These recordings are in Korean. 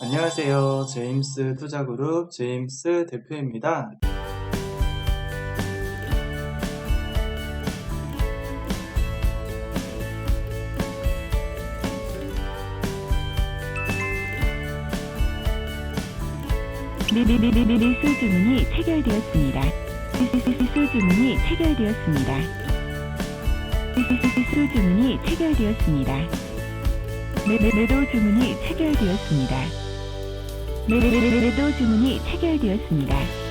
안녕하세요. 제임스 투자그룹 제임스 대표입니다. 리리리리리수 주문이 체결되었습니다. 리리리리수 주문이 체결되었습니다. 리리리리수 주문이 체결되었습니다. 매- 매도 주문이 체결되었습니다. 매도 주문이 체결되었습니다.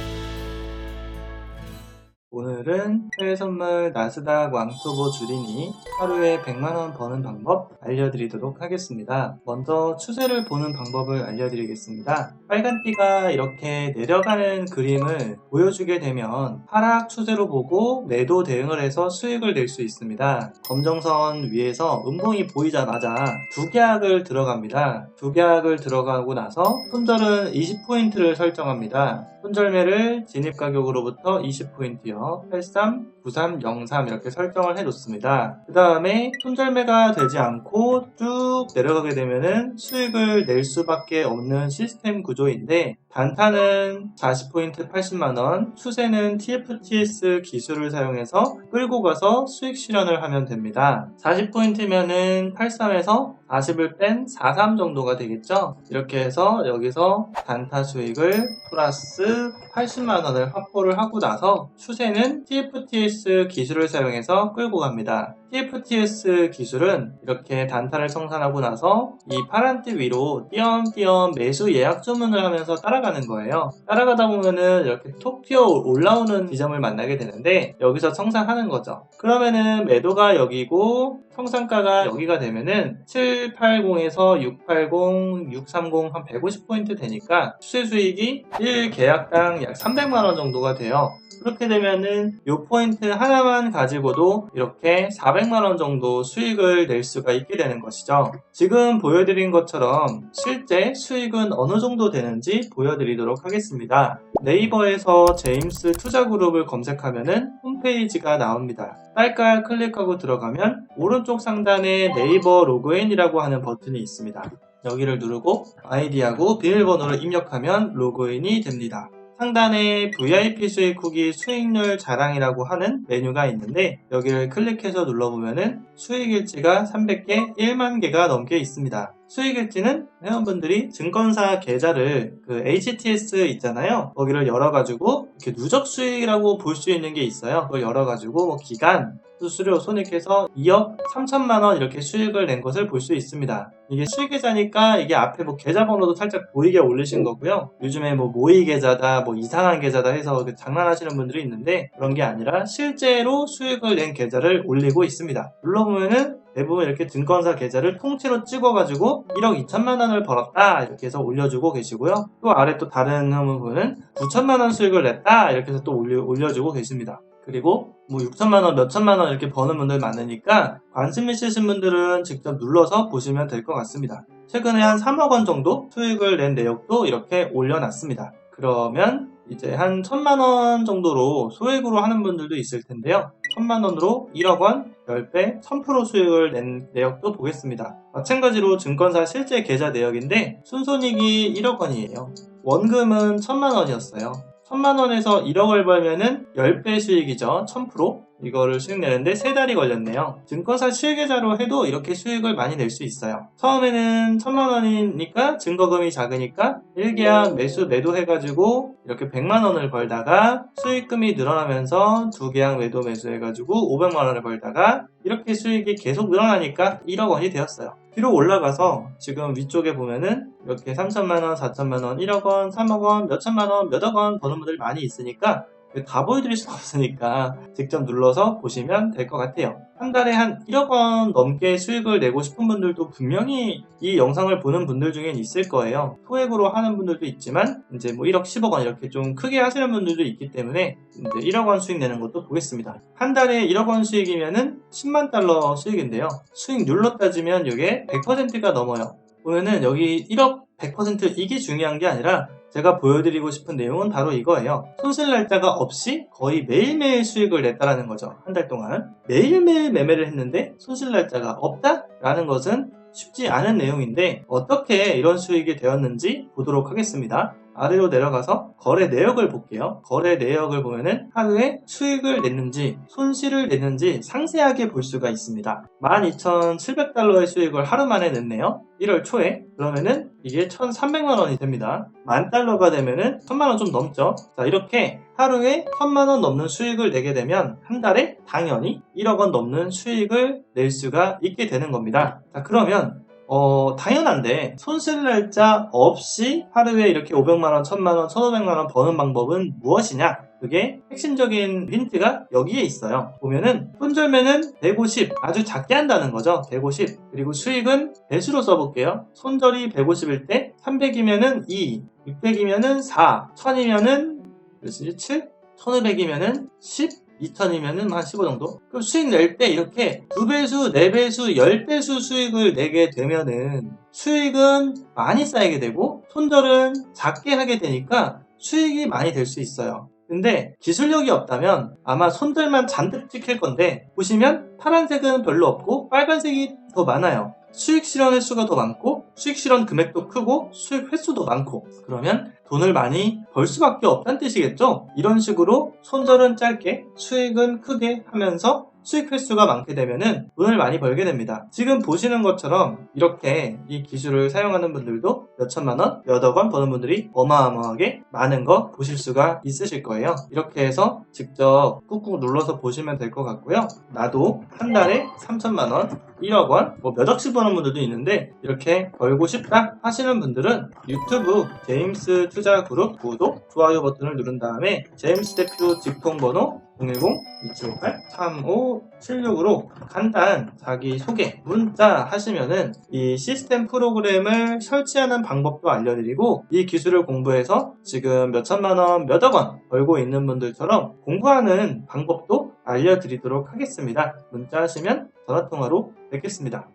오늘은 해외 선물 나스닥 왕투보 줄이니 하루에 100만원 버는 방법 알려드리도록 하겠습니다. 먼저 추세를 보는 방법을 알려드리겠습니다. 빨간 띠가 이렇게 내려가는 그림을 보여주게 되면 하락 추세로 보고 매도 대응을 해서 수익을 낼 수 있습니다. 검정선 위에서 음봉이 보이자마자 두 계약을 들어갑니다. 두 계약을 들어가고 나서 손절은 20포인트를 설정합니다. 손절매를 진입 가격으로부터 20포인트요. system 83, 93, 03 이렇게 설정을 해놓습니다. 그 다음에 손절매가 되지 않고 쭉 내려가게 되면은 수익을 낼 수밖에 없는 시스템 구조인데 단타는 40포인트 80만원, 추세는 TFTS 기술을 사용해서 끌고 가서 수익 실현을 하면 됩니다. 40포인트면은 83에서 40을 뺀 43 정도가 되겠죠? 이렇게 해서 여기서 단타 수익을 플러스 80만원을 확보를 하고 나서 추세는 TFTS 기술을 사용해서 끌고 갑니다. TFTS 기술은 이렇게 단타를 성산하고 나서 이 파란 띠 위로 띄엄띄엄 매수 예약 주문을 하면서 따라가는 거예요. 따라가다 보면은 이렇게 톡 튀어 올라오는 지점을 만나게 되는데 여기서 성산하는 거죠. 그러면은 매도가 여기고 성산가가 여기가 되면은 780에서 680, 630 한 150포인트 되니까 추세 수익이 1계약당 약 300만원 정도가 돼요. 그렇게 되면은 이 포인트 하나만 가지고도 이렇게 400만원 정도 수익을 낼 수가 있게 되는 것이죠. 지금 보여드린 것처럼 실제 수익은 어느 정도 되는지 보여드리도록 하겠습니다. 네이버에서 제임스 투자그룹을 검색하면은 홈페이지가 나옵니다. 딸깔 클릭하고 들어가면 오른쪽 상단에 네이버 로그인이라고 하는 버튼이 있습니다. 여기를 누르고 아이디하고 비밀번호를 입력하면 로그인이 됩니다. 상단에 VIP 수익 후기 수익률 자랑이라고 하는 메뉴가 있는데 여기를 클릭해서 눌러보면은 수익 일지가 300개, 1만 개가 넘게 있습니다. 수익일지는 회원분들이 증권사 계좌를 그 HTS 있잖아요. 거기를 열어가지고 이렇게 누적 수익이라고 볼 수 있는 게 있어요. 그걸 열어가지고 뭐 기간, 수수료, 손익해서 2억 3천만 원 이렇게 수익을 낸 것을 볼 수 있습니다. 이게 수익계좌니까 이게 앞에 뭐 계좌번호도 살짝 보이게 올리신 거고요. 요즘에 뭐 모의 계좌다, 뭐 이상한 계좌다 해서 그 장난하시는 분들이 있는데 그런 게 아니라 실제로 수익을 낸 계좌를 올리고 있습니다. 눌러보면은 대부분 이렇게 증권사 계좌를 통째로 찍어가지고 1억 2천만 원을 벌었다 이렇게 해서 올려주고 계시고요. 또 아래 또 다른 부분은 9천만 원 수익을 냈다 이렇게 해서 또 올려, 올려주고 계십니다. 그리고 뭐 6천만 원, 몇 천만 원 이렇게 버는 분들 많으니까 관심 있으신 분들은 직접 눌러서 보시면 될 것 같습니다. 최근에 한 3억 원 정도 수익을 낸 내역도 이렇게 올려놨습니다. 그러면 이제 한 천만 원 정도로 소액으로 하는 분들도 있을 텐데요. 천만 원으로 1억 원, 10배, 1000% 수익을 낸 내역도 보겠습니다. 마찬가지로 증권사 실제 계좌 내역인데 순손익이 1억 원이에요. 원금은 천만 원이었어요. 천만 원에서 1억을 벌면은 10배 수익이죠. 1000%. 이거를 수익 내는데 3달이 걸렸네요. 증권사 실계좌로 해도 이렇게 수익을 많이 낼 수 있어요. 처음에는 천만 원이니까 증거금이 작으니까 1계약 매수 매도 해가지고 이렇게 100만 원을 벌다가 수익금이 늘어나면서 2계약 매도 매수 해가지고 500만 원을 벌다가 이렇게 수익이 계속 늘어나니까 1억 원이 되었어요. 뒤로 올라가서 지금 위쪽에 보면은 이렇게 3천만원, 4천만원, 1억원, 3억원, 몇천만원, 몇억원 버는 분들이 많이 있으니까 다 보여드릴 수가 없으니까 직접 눌러서 보시면 될 것 같아요. 한 달에 한 1억 원 넘게 수익을 내고 싶은 분들도 분명히 이 영상을 보는 분들 중엔 있을 거예요. 소액으로 하는 분들도 있지만 이제 뭐 1억, 10억 원 이렇게 좀 크게 하시는 분들도 있기 때문에 이제 1억 원 수익 내는 것도 보겠습니다. 한 달에 1억 원 수익이면은 10만 달러 수익인데요. 수익률로 따지면 이게 100%가 넘어요. 보면은 여기 1억 100% 이게 중요한 게 아니라 제가 보여드리고 싶은 내용은 바로 이거예요. 손실 날짜가 없이 거의 매일매일 수익을 냈다라는 거죠. 한 달 동안. 매일매일 매매를 했는데 손실 날짜가 없다라는 것은 쉽지 않은 내용인데 어떻게 이런 수익이 되었는지 보도록 하겠습니다. 아래로 내려가서 거래 내역을 볼게요. 거래 내역을 보면은 하루에 수익을 냈는지 손실을 냈는지 상세하게 볼 수가 있습니다. 12,700달러의 수익을 하루 만에 냈네요. 1월 초에. 그러면은 이게 1,300만 원이 됩니다. 만 달러가 되면은 1,000만 원 좀 넘죠. 자, 이렇게 하루에 1,000만 원 넘는 수익을 내게 되면 한 달에 당연히 1억 원 넘는 수익을 낼 수가 있게 되는 겁니다. 자, 그러면 어, 당연한데 손실 날짜 없이 하루에 이렇게 500만원, 1000만원, 1500만원 버는 방법은 무엇이냐? 그게 핵심적인 힌트가 여기에 있어요. 보면은 손절매는 150 아주 작게 한다는 거죠. 150 그리고 수익은 배수로 써볼게요. 손절이 150일 때 300이면은 2, 600이면은 4, 1000이면은 몇이지? 7, 1500이면은 10, 2000이면은 한 15 정도? 그럼 수익 낼 때 이렇게 2배수, 4배수, 10배수 수익을 내게 되면은 수익은 많이 쌓이게 되고 손절은 작게 하게 되니까 수익이 많이 될 수 있어요. 근데 기술력이 없다면 아마 손절만 잔뜩 찍힐 건데 보시면 파란색은 별로 없고 빨간색이 더 많아요. 수익 실현 횟수가 더 많고 수익 실현 금액도 크고 수익 횟수도 많고 그러면 돈을 많이 벌 수밖에 없다는 뜻이겠죠? 이런 식으로 손절은 짧게 수익은 크게 하면서 수익 횟수가 많게 되면은 돈을 많이 벌게 됩니다. 지금 보시는 것처럼 이렇게 이 기술을 사용하는 분들도 몇 천만 원, 몇억 원 버는 분들이 어마어마하게 많은 거 보실 수가 있으실 거예요. 이렇게 해서 직접 꾹꾹 눌러서 보시면 될 것 같고요. 나도 한 달에 3천만 원, 1억 원, 뭐 몇억씩 버는 분들도 있는데 이렇게 벌고 싶다 하시는 분들은 유튜브 제임스 투자 그룹 구독, 좋아요 버튼을 누른 다음에 제임스 대표 직통 번호 010-2758-3576으로 간단 자기 소개 문자 하시면은 이 시스템 프로그램을 설치하는 방법도 알려드리고 이 기술을 공부해서 지금 몇천만 원, 몇억 원 벌고 있는 분들처럼 공부하는 방법도 알려드리도록 하겠습니다. 문자 하시면 전화통화로 뵙겠습니다.